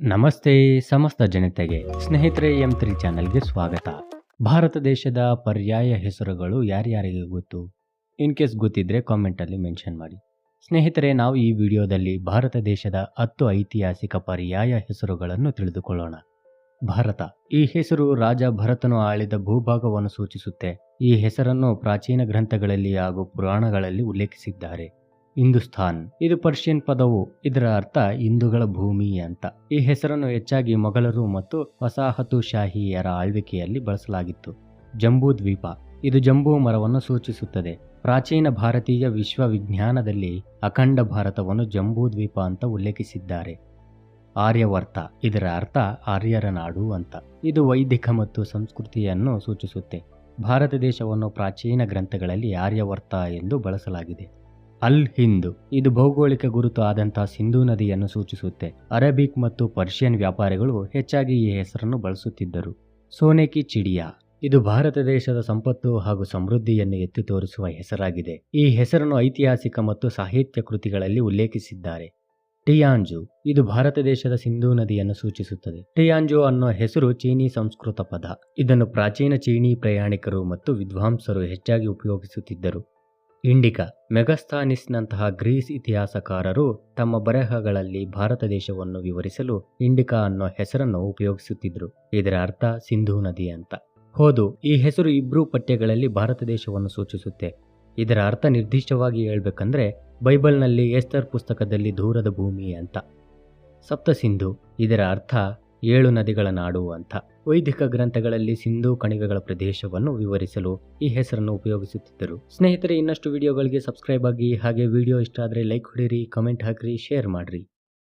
ನಮಸ್ತೆ ಸಮಸ್ತ ಜನತೆಗೆ. ಸ್ನೇಹಿತರೆ ಎಂ ತ್ರೀ ಚಾನೆಲ್ಗೆ ಸ್ವಾಗತ. ಭಾರತ ದೇಶದ ಪರ್ಯಾಯ ಹೆಸರುಗಳು ಯಾರ್ಯಾರಿಗೆ ಗೊತ್ತು? ಇನ್ ಕೇಸ್ ಗೊತ್ತಿದ್ರೆ ಕಾಮೆಂಟಲ್ಲಿ ಮೆನ್ಷನ್ ಮಾಡಿ. ಸ್ನೇಹಿತರೆ, ನಾವು ಈ ವಿಡಿಯೋದಲ್ಲಿ ಭಾರತ ದೇಶದ ಹತ್ತು ಐತಿಹಾಸಿಕ ಪರ್ಯಾಯ ಹೆಸರುಗಳನ್ನು ತಿಳಿದುಕೊಳ್ಳೋಣ. ಭಾರತ. ಈ ಹೆಸರು ರಾಜ ಭರತನು ಆಳಿದ ಭೂಭಾಗವನ್ನು ಸೂಚಿಸುತ್ತೆ. ಈ ಹೆಸರನ್ನು ಪ್ರಾಚೀನ ಗ್ರಂಥಗಳಲ್ಲಿ ಹಾಗೂ ಪುರಾಣಗಳಲ್ಲಿ ಉಲ್ಲೇಖಿಸಿದ್ದಾರೆ. ಹಿಂದೂಸ್ತಾನ್ ಇದು ಪರ್ಷಿಯನ್ ಪದವು. ಇದರ ಅರ್ಥ ಹಿಂದೂಗಳ ಭೂಮಿ ಅಂತ. ಈ ಹೆಸರನ್ನು ಹೆಚ್ಚಾಗಿ ಮೊಘಲರು ಮತ್ತು ವಸಾಹತುಶಾಹಿಯರ ಆಳ್ವಿಕೆಯಲ್ಲಿ ಬಳಸಲಾಗಿತ್ತು. ಜಂಬೂ ದ್ವೀಪ. ಇದು ಜಂಬೂ ಮರವನ್ನು ಸೂಚಿಸುತ್ತದೆ. ಪ್ರಾಚೀನ ಭಾರತೀಯ ವಿಶ್ವವಿಜ್ಞಾನದಲ್ಲಿ ಅಖಂಡ ಭಾರತವನ್ನು ಜಂಬೂ ದ್ವೀಪ ಅಂತ ಉಲ್ಲೇಖಿಸಿದ್ದಾರೆ. ಆರ್ಯವರ್ತ. ಇದರ ಅರ್ಥ ಆರ್ಯರ ನಾಡು ಅಂತ. ಇದು ವೈದಿಕ ಮತ್ತು ಸಂಸ್ಕೃತಿಯನ್ನು ಸೂಚಿಸುತ್ತೆ. ಭಾರತ ದೇಶವನ್ನು ಪ್ರಾಚೀನ ಗ್ರಂಥಗಳಲ್ಲಿ ಆರ್ಯವರ್ತ ಎಂದು ಬಳಸಲಾಗಿದೆ. ಅಲ್ ಹಿಂದ್ ಇದು ಭೌಗೋಳಿಕ ಗುರುತು ಆದಂತಹ ಸಿಂಧೂ ನದಿಯನ್ನು ಸೂಚಿಸುತ್ತೆ. ಅರೇಬಿಕ್ ಮತ್ತು ಪರ್ಷಿಯನ್ ವ್ಯಾಪಾರಿಗಳು ಹೆಚ್ಚಾಗಿ ಈ ಹೆಸರನ್ನು ಬಳಸುತ್ತಿದ್ದರು. ಸೋನೆಕಿ ಚಿಡಿಯಾ. ಇದು ಭಾರತ ದೇಶದ ಸಂಪತ್ತು ಹಾಗೂ ಸಮೃದ್ಧಿಯನ್ನು ಎತ್ತಿ ತೋರಿಸುವ ಹೆಸರಾಗಿದೆ. ಈ ಹೆಸರನ್ನು ಐತಿಹಾಸಿಕ ಮತ್ತು ಸಾಹಿತ್ಯ ಕೃತಿಗಳಲ್ಲಿ ಉಲ್ಲೇಖಿಸಿದ್ದಾರೆ. ಟಿಯಾಂಜು. ಇದು ಭಾರತ ದೇಶದ ಸಿಂಧೂ ನದಿಯನ್ನು ಸೂಚಿಸುತ್ತದೆ. ಟಿಯಾಂಜು ಅನ್ನೋ ಹೆಸರು ಚೀನಿ ಸಂಸ್ಕೃತ ಪದ. ಇದನ್ನು ಪ್ರಾಚೀನ ಚೀನಿ ಪ್ರಯಾಣಿಕರು ಮತ್ತು ವಿದ್ವಾಂಸರು ಹೆಚ್ಚಾಗಿ ಉಪಯೋಗಿಸುತ್ತಿದ್ದರು. ಇಂಡಿಕಾ ಮೆಗಸ್ಥಾನಿಸ್ನಂತಹ ಗ್ರೀಸ್ ಇತಿಹಾಸಕಾರರು ತಮ್ಮ ಬರಹಗಳಲ್ಲಿ ಭಾರತ ದೇಶವನ್ನು ವಿವರಿಸಲು ಇಂಡಿಕಾ ಅನ್ನೋ ಹೆಸರನ್ನು ಉಪಯೋಗಿಸುತ್ತಿದ್ದರು ಇದರ ಅರ್ಥ ಸಿಂಧೂ ನದಿ ಅಂತ. ಹೌದು, ಈ ಹೆಸರು ಇಬ್ಬರೂ ಪಠ್ಯಗಳಲ್ಲಿ ಭಾರತ ದೇಶವನ್ನು ಸೂಚಿಸುತ್ತೆ. ಇದರ ಅರ್ಥ ನಿರ್ದಿಷ್ಟವಾಗಿ ಹೇಳ್ಬೇಕಂದ್ರೆ ಬೈಬಲ್ನಲ್ಲಿ ಎಸ್ತರ್ ಪುಸ್ತಕದಲ್ಲಿ ದೂರದ ಭೂಮಿ ಅಂತ. ಸಪ್ತ ಸಿಂಧು ಇದರ ಅರ್ಥ ಏಳು ನದಿಗಳ ನಾಡು ಅಂತ. ವೈದಿಕ ಗ್ರಂಥಗಳಲ್ಲಿ ಸಿಂಧೂ ಕಣಿವೆಗಳ ಪ್ರದೇಶವನ್ನು ವಿವರಿಸಲು ಈ ಹೆಸರನ್ನು ಉಪಯೋಗಿಸುತ್ತಿದ್ದರು. ಸ್ನೇಹಿತರೆ, ಇನ್ನಷ್ಟು ವಿಡಿಯೋಗಳಿಗೆ ಸಬ್ಸ್ಕ್ರೈಬ್ ಆಗಿ ಹಾಗೆ ವಿಡಿಯೋ ಇಷ್ಟ ಆದರೆ ಲೈಕ್ ಹೊಡಿರಿ ಕಮೆಂಟ್ ಹಾಕಿರಿ, ಶೇರ್ ಮಾಡಿರಿ.